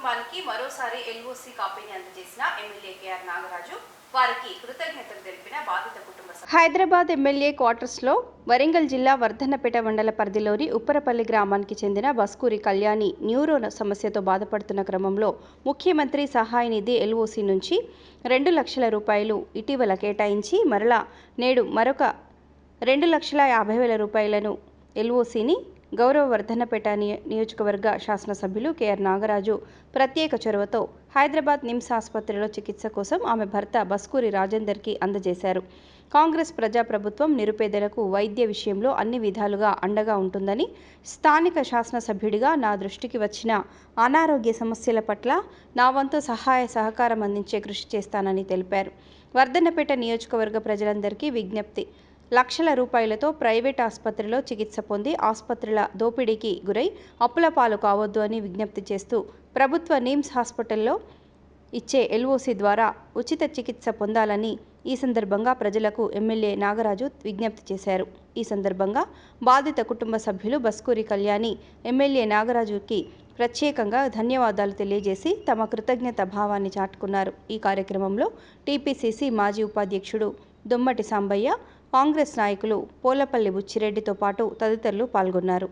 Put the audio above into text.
మరోసారి ఎల్ఓసి కాపీని అందజేసిన ఎమ్మెల్యే కేఆర్ నాగరాజు వారికి కృతజ్ఞతలు తెలిపిన బాధిత కుటుంబ హైదరాబాద్ ఎమ్మెల్యే క్వార్టర్స్లో వరంగల్ జిల్లా వర్ధన్నపేట మండల పరిధిలోని ఉప్పరపల్లి గ్రామానికి చెందిన బస్కూరి కళ్యాణి న్యూరో సమస్యతో బాధపడుతున్న క్రమంలో ముఖ్యమంత్రి సహాయ నిధి ఎల్ఓసి నుంచి రెండు లక్షల రూపాయలు ఇటీవల కేటాయించి మరలా నేడు మరొక రెండు లక్షల యాభై వేల రూపాయలను ఎల్ఓసిని గౌరవ వర్ధన్నపేట నియ- నియోజకవర్గ శాసనసభ్యులు కెఆర్ నాగరాజు ప్రత్యేక చొరవతో హైదరాబాద్ నిమ్స్ ఆసుపత్రిలో చికిత్స కోసం ఆమె భర్త బస్కూరి రాజేందర్కి అందజేశారు. కాంగ్రెస్ ప్రజాప్రభుత్వం నిరుపేదలకు వైద్య విషయంలో అన్ని విధాలుగా అండగా ఉంటుందని స్థానిక శాసనసభ్యుడిగా నా దృష్టికి వచ్చిన అనారోగ్య సమస్యల పట్ల నా వంతు సహాయ సహకారం అందించే కృషి చేస్తానని తెలిపారు. వర్ధన్నపేట నియోజకవర్గ ప్రజలందరికీ విజ్ఞప్తి లక్షల రూపాయలతో ప్రైవేట్ ఆసుపత్రిలో చికిత్స పొంది ఆసుపత్రుల దోపిడీకి గురై అప్పుల పాలు కావద్దు అని విజ్ఞప్తి చేస్తూ ప్రభుత్వ నిమ్స్ హాస్పిటల్లో ఇచ్చే ఎల్ఓసి ద్వారా ఉచిత చికిత్స పొందాలని ఈ సందర్భంగా ప్రజలకు ఎమ్మెల్యే నాగరాజు విజ్ఞప్తి చేశారు. ఈ సందర్భంగా బాధిత కుటుంబ సభ్యులు బస్కూరి కళ్యాణి ఎమ్మెల్యే నాగరాజుకి ప్రత్యేకంగా ధన్యవాదాలు తెలియజేసి తమ కృతజ్ఞత భావాన్ని చాటుకున్నారు. ఈ కార్యక్రమంలో టీపీసీసీ మాజీ ఉపాధ్యక్షుడు దుమ్మటి సాంబయ్య కాంగ్రెస్ నాయకులు పోలపల్లి బుచ్చిరెడ్డితో పాటు తదితరులు పాల్గొన్నారు.